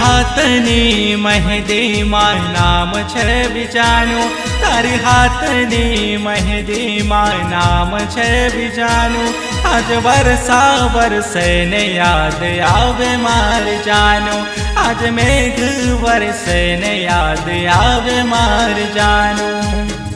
હાથની મહેદીમાં નામ છે બીજાનું. તારી હાથની મહેદીમાં નામ છે બીજાનું. આજ વરસા વરસે ને યાદ આવે માર જાનું. આજ મેઘ વરસે ને યાદ આવે માર જાનું.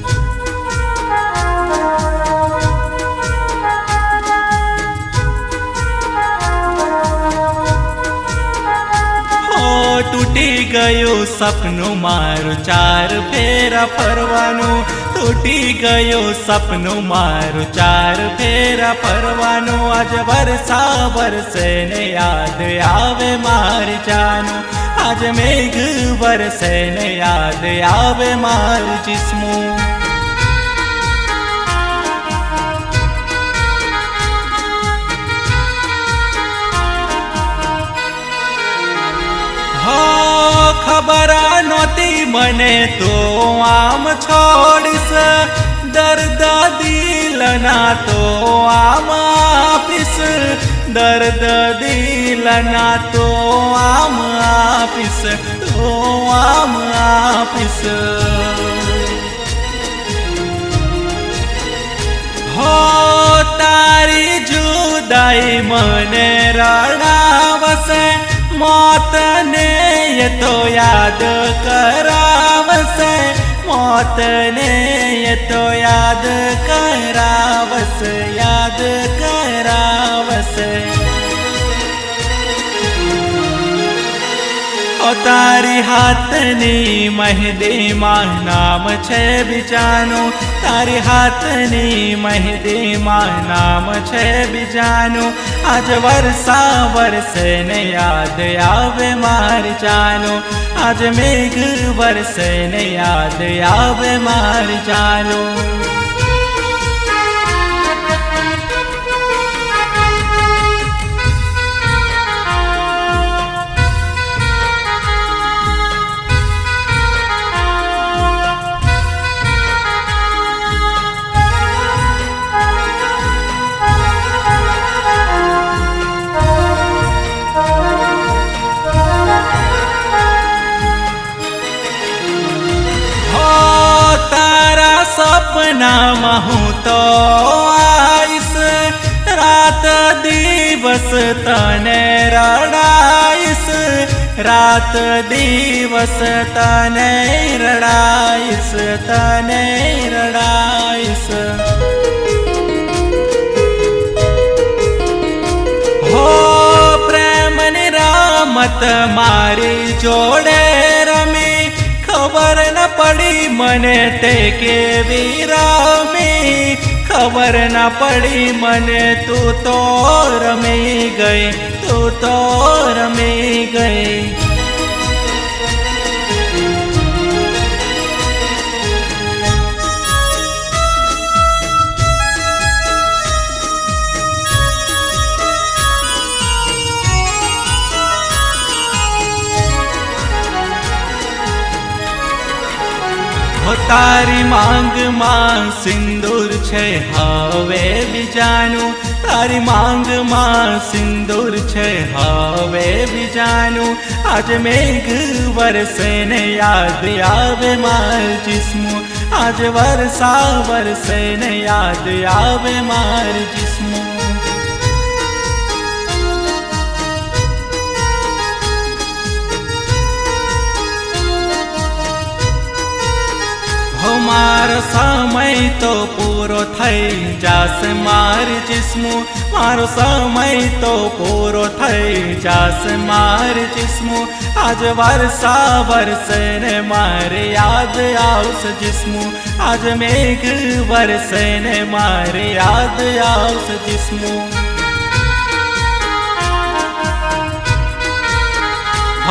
ગયું સપનું મારું ચાર ફેરા ફરવાનું. તૂટી ગયું સપનું મારું ચાર ફેરા ફરવાનું. આજ વરસા વરસે ને યાદ આવે મારી જાનું. આજ મેઘ વરસે ને યાદ આવે મારું જિસ્મું. મને તો આમ છોડીશ. દર્દ દિલના તો આમ આપીશ. દર્દ દિલના તો આમ આપીશ. તો આમ આપીશ. હો, તારી જુદાઈ મને રડાવશે. મોતને તો યાદ કરાવશે મોતને એ તો યાદ કરાવશે યાદ તારી હાથની મહેંદીમાં નામ છે બીજાનું. તારી હાથની મહેંદીમાં નામ છે બીજાનું. આજ વરસા વરસે ને યાદ આવે માર જાનું. આજ મેઘ વરસે ને યાદ આવે માર જાનું. સપનામાં હું તો આઈશ રાત દિવસ તને રડાઈશ. રાત દિવસ તને રડાઈશ તને રડાઈશ. રામત મારી જોડે મને તે કેવી રમી? ખબર ન પડી, મને તું તો રમી ગઈ, તું તો રમી ગઈ. હો તારી માંગમાં સિંદૂર છે, હવે બીજાનું. તારી માંગમાં સિંદૂર છે, હવે બીજાનું. આજ મેઘ વરસે ને યાદ આવે માર જિસ્મું. આજ વરસા વરસે ને યાદ આવે માર જિસ્મું. મારો સમય તો પૂરો થઈ જાશે મારી જિસ્મું. મારો સમય તો પૂરો થઈ જાશે મારી જિસ્મું. આજ વરસા વરસે ને મારે યાદ આવશે જિસ્મું. આજ મેઘ વરસે ને મારે યાદ આવશે જિસ્મું.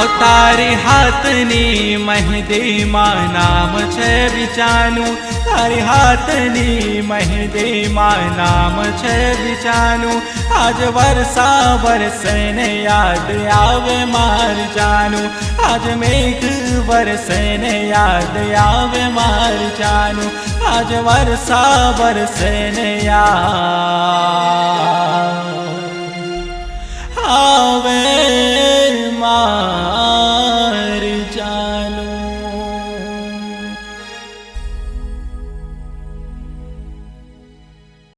હો તારી હાથની મહેંદીમાં નામ છે બિચાનું તારી હાથની મહેંદીમાં નામ છે બિચાનું આજ વરસા વરસે ને યાદ આવે માર જાનું. આજ મેઘ વરસે ને યાદ આવે માર જાનું. આજ વરસા વરસે ને યાદ આવે